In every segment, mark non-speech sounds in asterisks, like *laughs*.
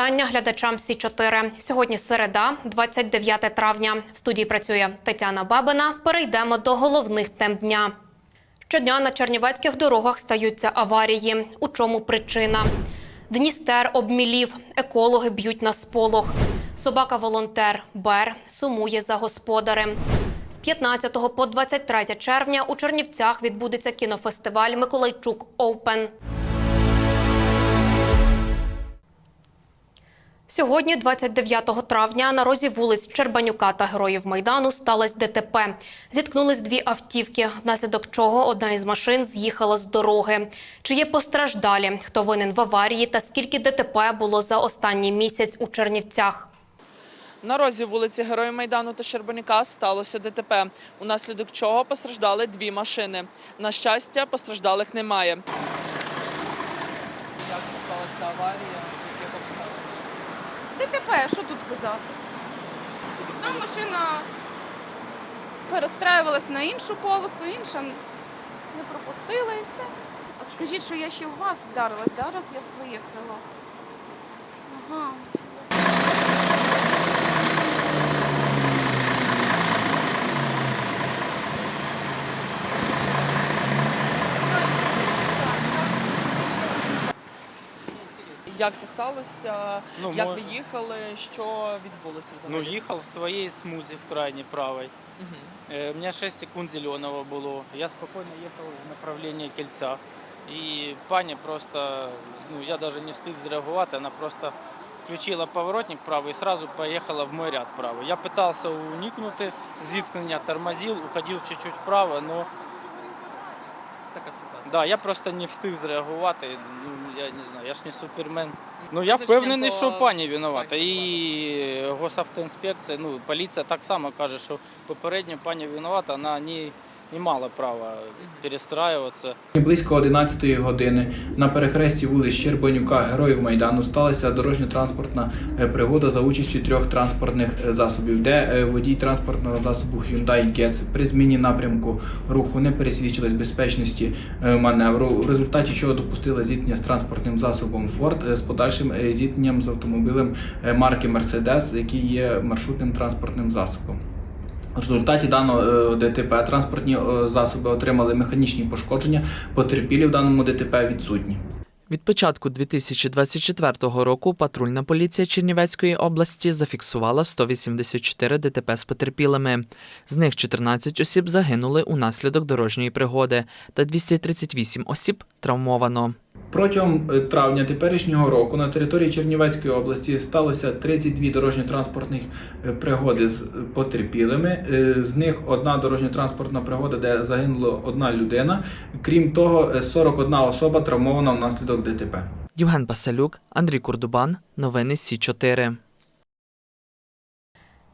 Вітання глядачам Сі 4 Сьогодні середа, 29 травня. В студії працює Тетяна Бабина. Перейдемо до головних тем дня. Щодня на чернівецьких дорогах стаються аварії. У чому причина? Дністер обмілів, екологи б'ють на сполох. Собака-волонтер Бер сумує за господарем. З 15 по 23 червня у Чернівцях відбудеться кінофестиваль Миколайчук Оупен. Сьогодні, 29 травня, на розі вулиць Чербанюка та Героїв Майдану сталося ДТП. Зіткнулись дві автівки, внаслідок чого одна із машин з'їхала з дороги. Чи є постраждалі, хто винен в аварії та скільки ДТП було за останній місяць у Чернівцях? На розі вулиці Героїв Майдану та Щербаніка сталося ДТП, унаслідок чого постраждали дві машини. На щастя, постраждалих немає. Як сталася аварія? Яких обставин? ДТП, що тут казати? Одна машина перестраювалась на іншу полосу, інша не пропустила і все. А скажіть, що я ще в вас вдарилась, да? раз я своє крило. Ага. Як це сталося? Ну, Як може. ви їхали? Що відбулося Ну, взагалі? їхав в своїй смузі в крайній правій. Мгм. Е, У мене 6 секунд зеленого було. Я спокійно їхав в направленні кільця. І пані просто, ну я навіть не встиг зреагувати, вона просто включила поворотник правий і одразу поїхала в мій ряд правий. Я намагався уникнути зіткнення, тормозив, уходив чуть-чуть вправо, але Така ситуація. да, я просто не встиг зреагувати. Ну, я не знаю, я ж не супермен. Ну я впевнений, що пані винувата. І госавтоінспекція, ну поліція так само каже, що попередня пані винувата, вона не, не мала права перестраюватися. Близько 11 години на перехресті вулиць Щербанюка Героїв Майдану сталася дорожньо-транспортна е, пригода за участю трьох транспортних е, засобів, де е, водій транспортного засобу Hyundai Getz при зміні напрямку руху не пересвідчилась безпечності маневру, у результаті чого допустила зіткнення з транспортним засобом Ford з подальшим зіткненням з автомобілем марки Mercedes, який є маршрутним транспортним засобом. В результаті даного е, ДТП транспортні е, засоби отримали механічні пошкодження, потерпілі в даному ДТП відсутні. Від початку 2024 року патрульна поліція Чернівецької області зафіксувала 184 ДТП з потерпілими. З них 14 осіб загинули унаслідок дорожньої пригоди та 238 осіб травмовано. Протягом е, травня теперішнього року на території Чернівецької області сталося 32 дорожньо-транспортних е, пригоди з е, потерпілими. З них одна дорожньо-транспортна пригода, де загинула одна людина. Крім того, е, 41 особа травмована внаслідок ДТП. Євген Басалюк, Андрій Курдубан. Новини Сі 4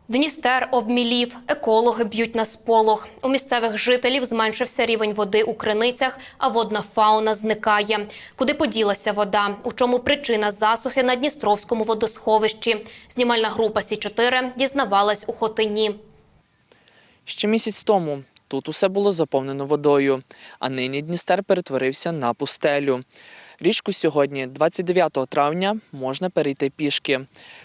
Дністер обмілів, екологи б'ють на сполох. У місцевих жителів зменшився рівень води у криницях, а водна фауна зникає. Куди поділася вода? У чому причина засухи на Дністровському водосховищі? Знімальна група Сі 4 дізнавалась у Хотині. Ще місяць тому тут усе було заповнено водою, а нині Дністер перетворився на пустелю. Річку сьогодні, 29 травня, можна перейти пішки.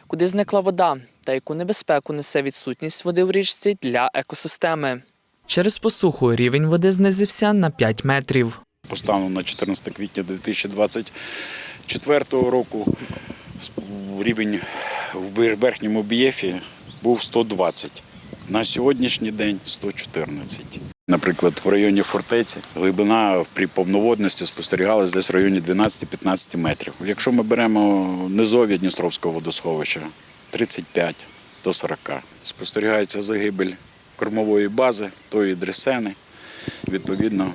Куди зникла вода та яку небезпеку несе відсутність води в річці для екосистеми. Через посуху рівень води знизився на 5 метрів. По стану на 14 квітня 2024 року рівень в верхньому бієфі був 120. На сьогоднішній день 114. Наприклад, в районі фортеці глибина при повноводності спостерігалась десь в районі 12-15 метрів. Якщо ми беремо низові Дністровського водосховища 35 до 40. Спостерігається загибель кормової бази, тої дресени, відповідно,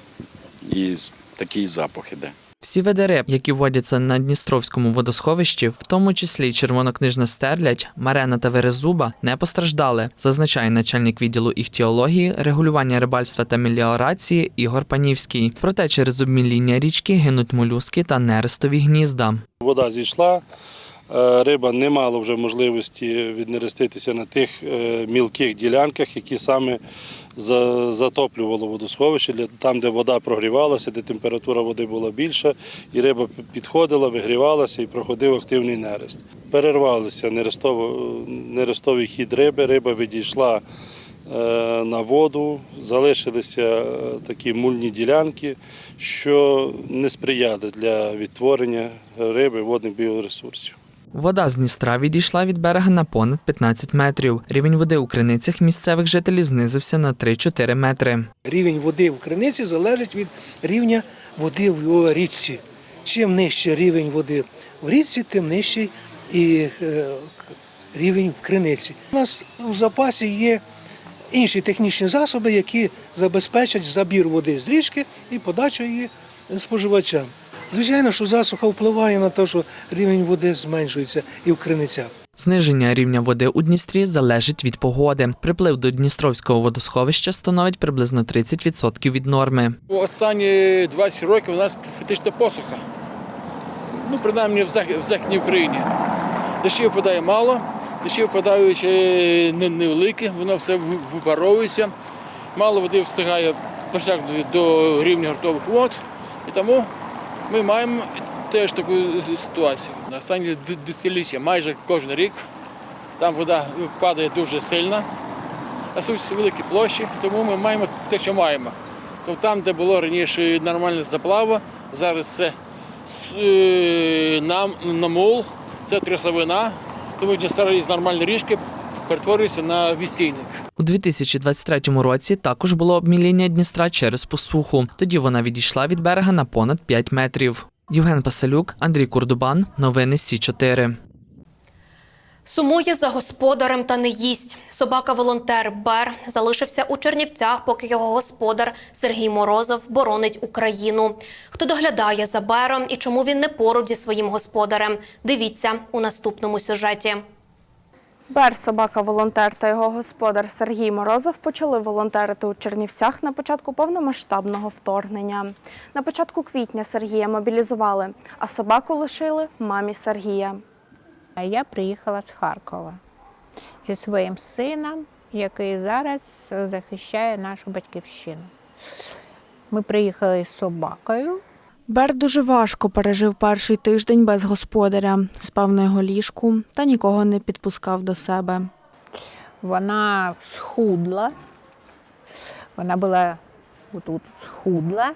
і такий запах іде. Всі види риб, які водяться на Дністровському водосховищі, в тому числі червонокнижна стерлядь, марена та верезуба, не постраждали, зазначає начальник відділу іхтіології, регулювання рибальства та меліорації Ігор Панівський. Проте через обміління річки гинуть молюски та нерестові гнізда. Вода зійшла, риба не мала вже можливості віднереститися на тих е, мілких ділянках, які саме затоплювало водосховище, там, де вода прогрівалася, де температура води була більша, і риба підходила, вигрівалася і проходив активний нерест. Перервалися нерестовий хід риби, риба відійшла е, на воду, залишилися е, такі мульні ділянки, що не сприяли для відтворення риби водних біоресурсів. Вода з Дністра відійшла від берега на понад 15 метрів. Рівень води у криницях місцевих жителів знизився на 3-4 метри. Рівень води в криниці залежить від рівня води в його річці. Чим нижче рівень води в річці, тим нижчий і е, рівень в криниці. У нас в запасі є інші технічні засоби, які забезпечать забір води з річки і подачу її споживачам. Звичайно, що засуха впливає на те, що рівень води зменшується і в криницях. Зниження рівня води у Дністрі залежить від погоди. Приплив до Дністровського водосховища становить приблизно 30% від норми. Останні 20 років у нас фактично посуха. Ну, принаймні в Західній Україні. Дощів випадає мало, дощі випадають е, не- невеликі, воно все ви- випаровується. Мало води встигає до рівня гуртових вод. І тому ми маємо теж таку ситуацію. На д- десятиліття майже кожен рік там вода падає дуже сильно, а суть великі площі, тому ми маємо те, що маємо. Тобто там, де було раніше нормальне заплава, зараз це е, нам, намул, це трясовина, тому що старі нормальні річки перетворюються на відсійник. У 2023 році також було обміління Дністра через посуху. Тоді вона відійшла від берега на понад 5 метрів. Євген Пасалюк, Андрій Курдубан. Новини Сі 4 Сумує за господарем та не їсть. Собака-волонтер Бер залишився у Чернівцях, поки його господар Сергій Морозов боронить Україну. Хто доглядає за Бером і чому він не поруч зі своїм господарем? Дивіться у наступному сюжеті. Бер, собака-волонтер та його господар Сергій Морозов почали волонтерити у Чернівцях на початку повномасштабного вторгнення. На початку квітня Сергія мобілізували, а собаку лишили мамі Сергія. Я приїхала з Харкова зі своїм сином, який зараз захищає нашу батьківщину. Ми приїхали з собакою. Бер дуже важко пережив перший тиждень без господаря, спав на його ліжку та нікого не підпускав до себе. Вона схудла. Вона була отут схудла.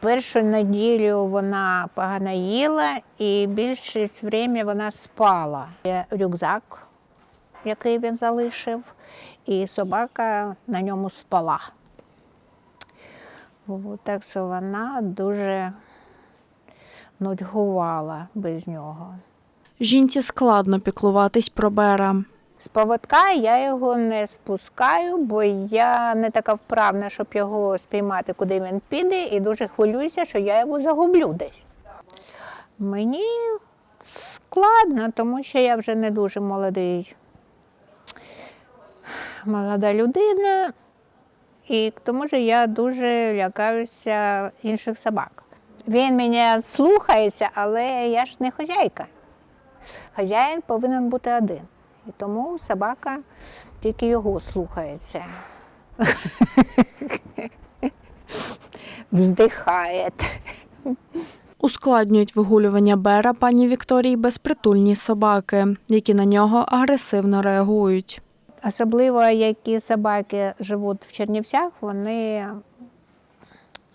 Першу неділю вона погано їла і більше время вона спала. Рюкзак, який він залишив, і собака на ньому спала. Так що вона дуже нудьгувала без нього. Жінці складно піклуватись про Бера. З поводка я його не спускаю, бо я не така вправна, щоб його спіймати, куди він піде, і дуже хвилююся, що я його загублю десь. Мені складно, тому що я вже не дуже молодий, молода людина, і к тому ж я дуже лякаюся інших собак. Він мене слухається, але я ж не хазяйка. Хазяїн повинен бути один. І тому собака тільки його слухається. Вздихає. Ускладнюють вигулювання Бера пані Вікторії безпритульні собаки, які на нього агресивно реагують. Особливо, які собаки живуть в Чернівцях, вони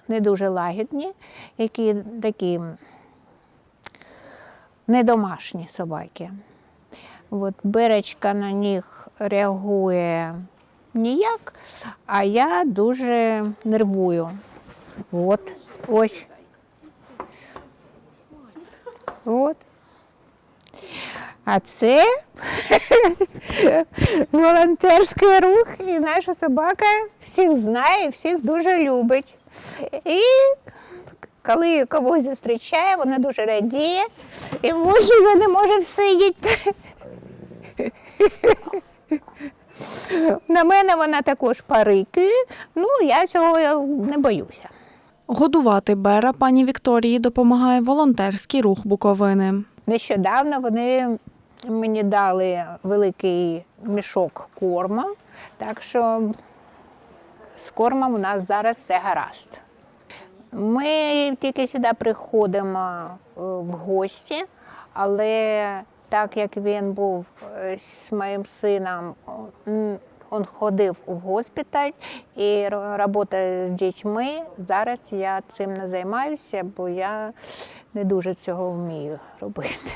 не дуже лагідні, які такі недомашні собаки. От Беречка на них реагує ніяк, а я дуже нервую. От, ось. От. А це *laughs* волонтерський рух, і наша собака всіх знає, всіх дуже любить. І коли когось зустрічає, вона дуже радіє і може вже не може всидіти. На мене вона також парики, ну я цього не боюся. Годувати Бера пані Вікторії допомагає волонтерський рух Буковини. Нещодавно вони мені дали великий мішок корма, так що з кормом у нас зараз все гаразд. Ми тільки сюди приходимо е, в гості, але так як він був е, з моїм сином, він ходив у госпіталь і робота з дітьми. Зараз я цим не займаюся, бо я не дуже цього вмію робити.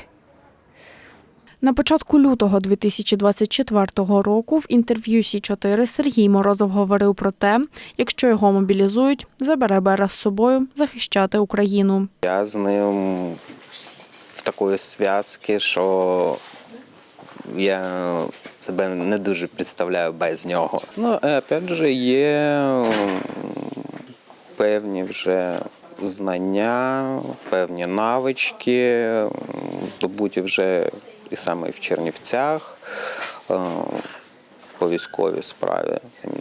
На початку лютого 2024 року в інтерв'ю Сі 4 Сергій Морозов говорив про те, якщо його мобілізують, забере Бера з собою захищати Україну. Я з ним в такої зв'язки, що я себе не дуже представляю без нього. Ну, опять же, є певні вже знання, певні навички, здобуті вже і саме в Чернівцях е, по військовій справі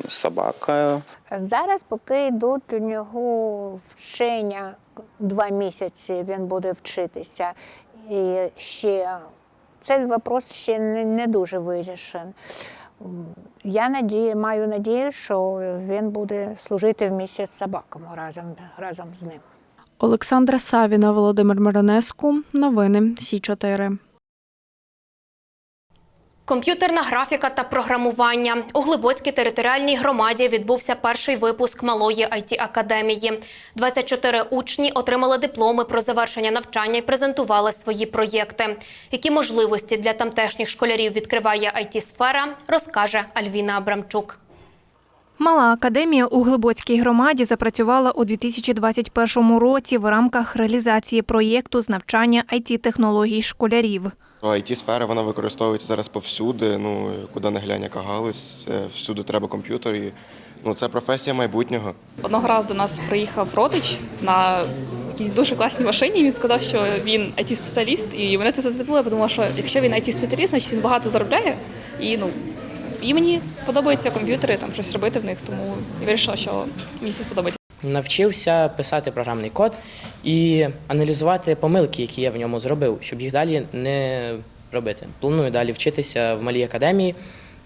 з собакою. Зараз, поки йдуть у нього вчення два місяці, він буде вчитися. І ще цей вопрос ще не, не дуже вирішений. Я надію, маю надію, що він буде служити в місті з собаками разом, разом з ним. Олександра Савіна, Володимир Миронеску. Новини Сі 4 Комп'ютерна графіка та програмування у Глибоцькій територіальній громаді відбувся перший випуск малої it академії. 24 учні отримали дипломи про завершення навчання і презентували свої проєкти. Які можливості для тамтешніх школярів відкриває it сфера розкаже Альвіна Абрамчук. Мала академія у Глибоцькій громаді запрацювала у 2021 році в рамках реалізації проєкту з навчання it технологій школярів. It сфера вона використовується зараз повсюди. Ну куди не глянь, яка галузь, всюди треба комп'ютер. І, ну це професія майбутнього. Одного разу до нас приїхав родич на якійсь дуже класній машині. Він сказав, що він it спеціаліст і мене це зацепило. Я подумала, що якщо він it спеціаліст значить він багато заробляє. І ну і мені подобаються комп'ютери, там щось робити в них, тому я вирішила, що мені це сподобається. Навчився писати програмний код і аналізувати помилки, які я в ньому зробив, щоб їх далі не робити. Планую далі вчитися в малій академії,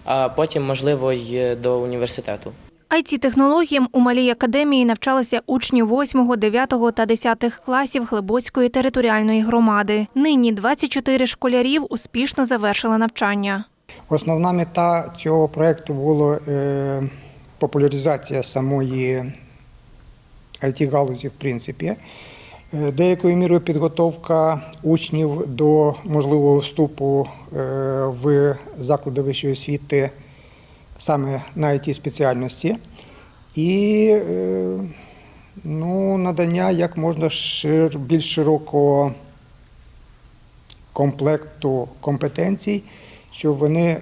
а потім, можливо, й до університету. it технологіям у малій академії навчалися учні 8, 9 та 10 класів Глибоцької територіальної громади. Нині 24 школярів успішно завершили навчання. Основна мета цього проєкту була е, популяризація самої it галузі в принципі. Е, Деякою мірою підготовка учнів до можливого вступу е, в заклади вищої освіти саме на it спеціальності і е, ну, надання як можна шир, більш широкого комплекту компетенцій, щоб вони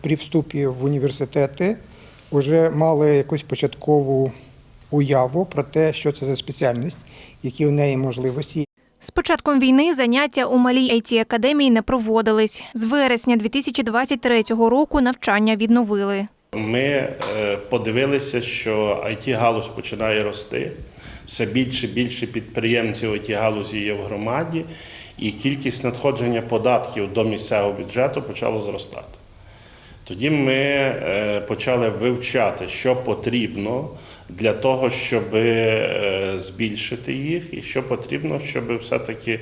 при вступі в університети вже мали якусь початкову уяву про те, що це за спеціальність, які в неї можливості. З початком війни заняття у малій it академії не проводились. З вересня 2023 року навчання відновили. Ми е, подивилися, що it галузь починає рости. Все більше і більше підприємців it галузі є в громаді, і кількість надходження податків до місцевого бюджету почало зростати. Тоді ми е, почали вивчати, що потрібно для того, щоб е, збільшити їх, і що потрібно, щоб все-таки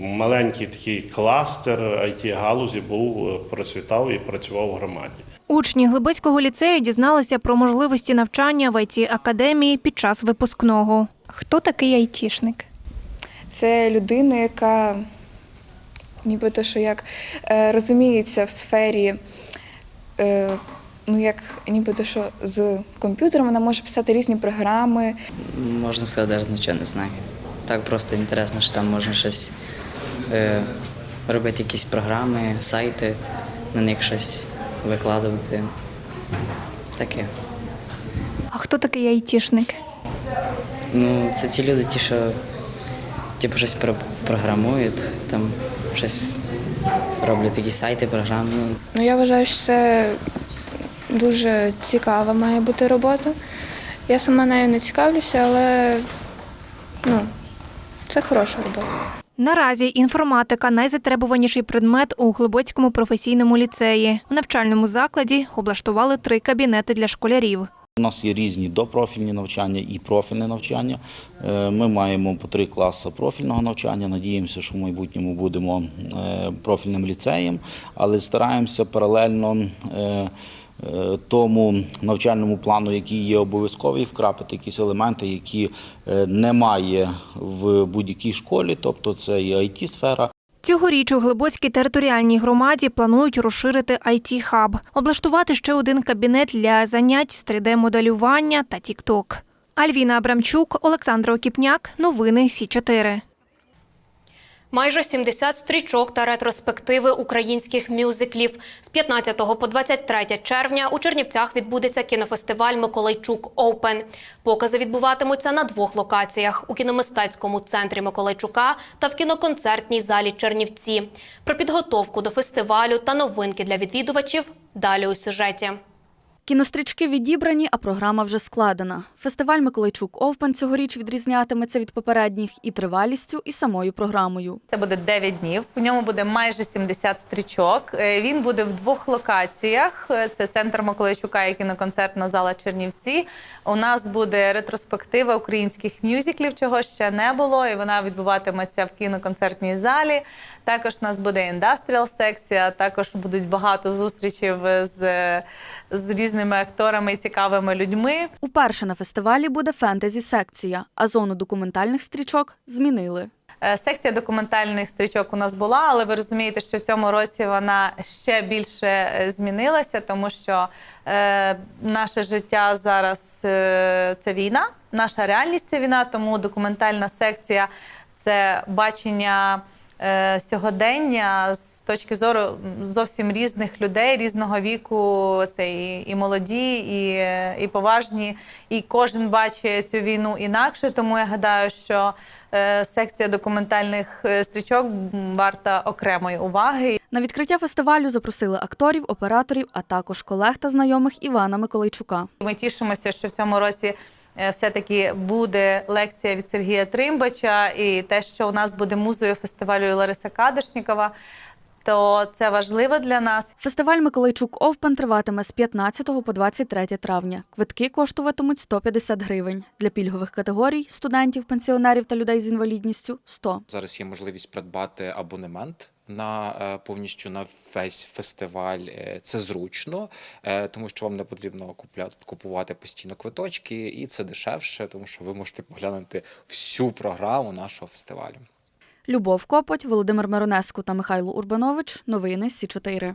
маленький такий кластер it галузі був е, процвітав і працював в громаді. Учні Глибоцького ліцею дізналися про можливості навчання в it академії під час випускного. Хто такий айтішник? Це людина, яка нібито що як е, розуміється в сфері, ну як нібито що з комп'ютером вона може писати різні програми. Можна сказати, навіть нічого не знаю. Так просто інтересно, що там можна щось е, робити, якісь програми, сайти, на них щось викладувати. Таке. А хто такий айтішник? Ну, це ті люди, ті, що типу щось про- програмують, там щось роблять якісь сайти, програми. Ну я вважаю, що це дуже цікава має бути робота. Я сама нею не цікавлюся, але ну, це хороша робота. Наразі інформатика найзатребуваніший предмет у Глибоцькому професійному ліцеї. У навчальному закладі облаштували три кабінети для школярів. У нас є різні допрофільні навчання і профільне навчання. Е, Ми маємо по три класи профільного навчання. Надіємося, що в майбутньому будемо е, профільним ліцеєм, але стараємося паралельно е, тому навчальному плану, який є обов'язковий, вкрапити якісь елементи, які е, немає в будь-якій школі, тобто це і it сфера Цьогоріч у Глибоцькій територіальній громаді планують розширити IT-хаб, облаштувати ще один кабінет для занять з 3D-моделювання та TikTok. Альвіна Абрамчук, Олександр Окіпняк. Новини Сі 4 Майже 70 стрічок та ретроспективи українських мюзиклів. З 15 по 23 червня у Чернівцях відбудеться кінофестиваль Миколайчук Оупен. Покази відбуватимуться на двох локаціях: у кіномистецькому центрі Миколайчука та в кіноконцертній залі Чернівці. Про підготовку до фестивалю та новинки для відвідувачів далі у сюжеті. Кінострічки відібрані, а програма вже складена. Фестиваль Миколайчук Овпен цьогоріч відрізнятиметься від попередніх і тривалістю, і самою програмою. Це буде 9 днів. В ньому буде майже 70 стрічок. Е, Він буде в двох локаціях: Е, це центр Миколайчука і кіноконцертна зала Чернівці. У нас буде ретроспектива українських мюзиклів, чого ще не було, і вона відбуватиметься в кіноконцертній залі. Також у нас буде індастріал секція. Також будуть багато зустрічей з, з різними акторами і цікавими людьми. Уперше на фестивалі буде фентезі-секція, а зону документальних стрічок змінили. Е, Секція документальних стрічок у нас була, але ви розумієте, що в цьому році вона ще більше е, змінилася, тому що е, наше життя зараз е, це війна, наша реальність це війна, тому документальна секція це бачення. Е, Сьогодення з точки зору зовсім різних людей різного віку, це і, і молоді, і, і поважні, і кожен бачить цю війну інакше. Тому я гадаю, що е, секція документальних е, стрічок варта окремої уваги. На відкриття фестивалю запросили акторів, операторів, а також колег та знайомих Івана Миколайчука. Ми тішимося, що в цьому році все-таки буде лекція від Сергія Тримбача, і те, що у нас буде музею фестивалю Лариса Кадишнікова, то це важливо для нас. Фестиваль Миколайчук Овпен триватиме з 15 по 23 травня. Квитки коштуватимуть 150 гривень. Для пільгових категорій студентів, пенсіонерів та людей з інвалідністю 100. Зараз є можливість придбати абонемент на е, повністю на весь фестиваль. Е, Це зручно, е, тому що вам не потрібно купувати постійно квиточки, і це дешевше, тому що ви можете поглянути всю програму нашого фестивалю. Любов Копоть, Володимир Миронеску та Михайло Урбанович. Новини Сі 4